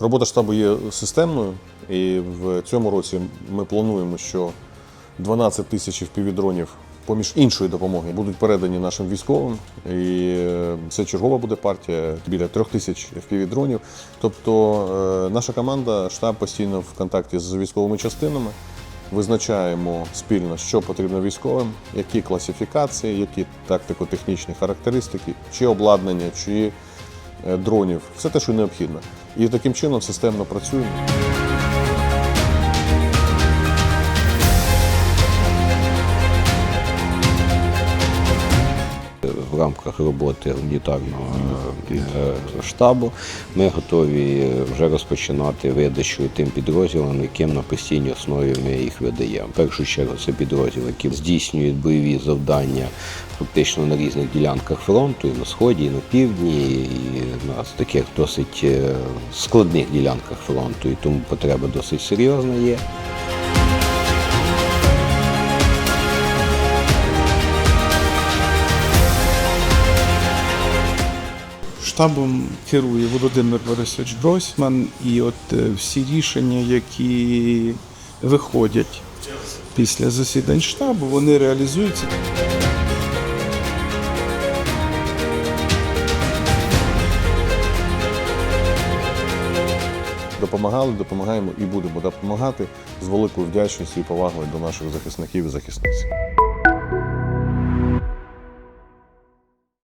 Робота штабу є системною, і в цьому році ми плануємо, що 12 тисяч впівдронів поміж іншої допомоги будуть передані нашим військовим. І е, це чергова буде партія біля трьох тисяч впівдронів. Тобто е, наша команда, штаб постійно в контакті з військовими частинами. Визначаємо спільно, що потрібно військовим, які класифікації, які тактико-технічні характеристики, чи обладнання, чи е, дронів, все те, що необхідно. І таким чином системно працюємо. в рамках роботи гуманітарного е, штабу ми готові вже розпочинати видачу тим підрозділам, яким на постійній основі ми їх видаємо. В першу чергу це підрозділи, які здійснюють бойові завдання фактично на різних ділянках фронту, і на сході, і на півдні, і на таких досить е, складних ділянках фронту, і тому потреба досить серйозна є. Штабом керує Володимир Борисович Гройсман, і от е, всі рішення, які виходять після засідань штабу, вони реалізуються. Допомагали, допомагаємо і будемо допомагати з великою вдячністю і повагою до наших захисників і захисниць.